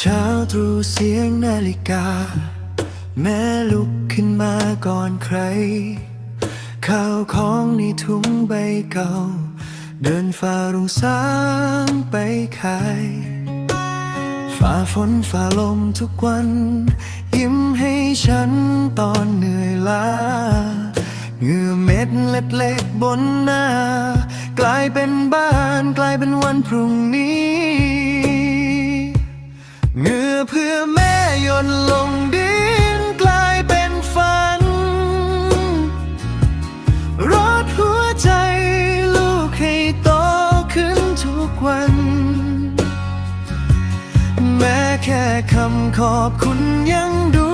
ช้าตรู่เสียงนาฬิกา แม่ลุกขึ้นมาก่อนใคร ข้าวของในถุงใบเก่า เดินฝ่ารุ่งสางไปขาย ฝ่าฝนฝ่าลมทุกวัน ยิ้มให้ฉันตอนเหนื่อยล้าเหงื่อเม็ดเล็กๆบนหน้า กลายเป็นบ้านกลายเป็นวันพรุ่งนี้ เงือเพื่อแม่ย่นลงดินกลายเป็นฝัน รดหัวใจลูกให้โตขึ้นทุกวัน แม้แค่คำขอบคุณยังดู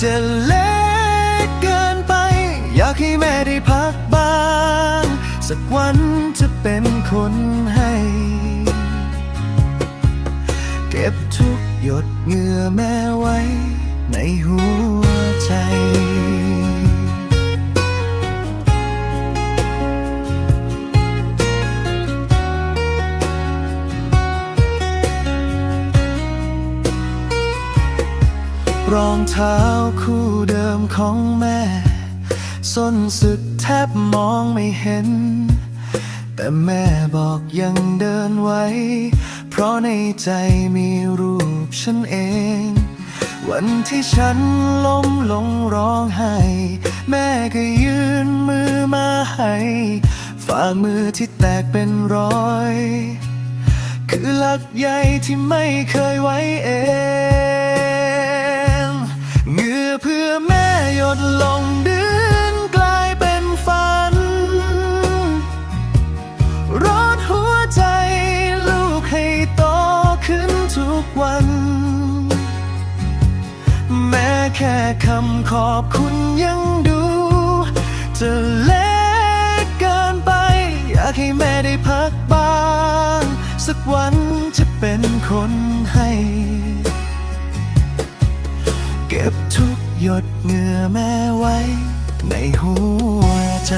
จะเล็กเกินไป อยากให้แม่ได้พักบ้าง สักวันจะเป็นคนให้ ก็บทุกหยดเหงื่อแม่ไว้ ในหัวใจ รองเท้าคู่เดิมของแม่ ส้นสึกแทบมองไม่เห็น แต่แม่บอกยังเดินไว้ เพราะในใจมีรูปฉันเอง วันที่ฉันล้มลงร้องไห้ แม่ก็ยืนมือมาให้ฝ่ามือที่แตกเป็นรอย คือหลักใหญ่ที่ไม่เคยไว้เอง เงื่อเพื่อแม่หยดลง วัน แม้แค่คำขอบคุณยังดู จะเล็กเกินไป อยากให้แม่ได้พักบ้าง สักวันจะเป็นคนให้ เก็บทุกหยดเหงื่อแม่ไว้ ในหัวใจ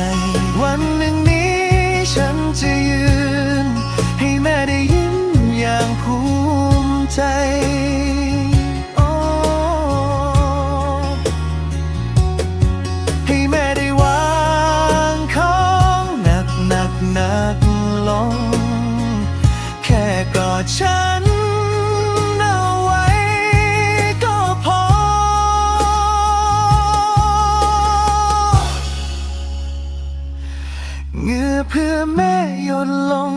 วันหนึ่งนี้ฉันจะยืน ให้แม่ได้ยิ้มอย่างภู ใจโอ้ให้แม่ได้วางของหนักหนักหนักลง แค่กอดฉันเอาไว้ก็พอ เหงื่อเพื่อแม่หยดลง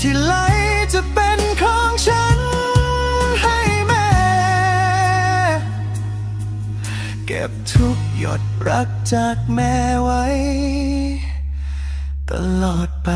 ที่ไหลจะเป็นของฉันให้แม่ เก็บทุกหยดรักจากแม่ไว้ ตลอดไป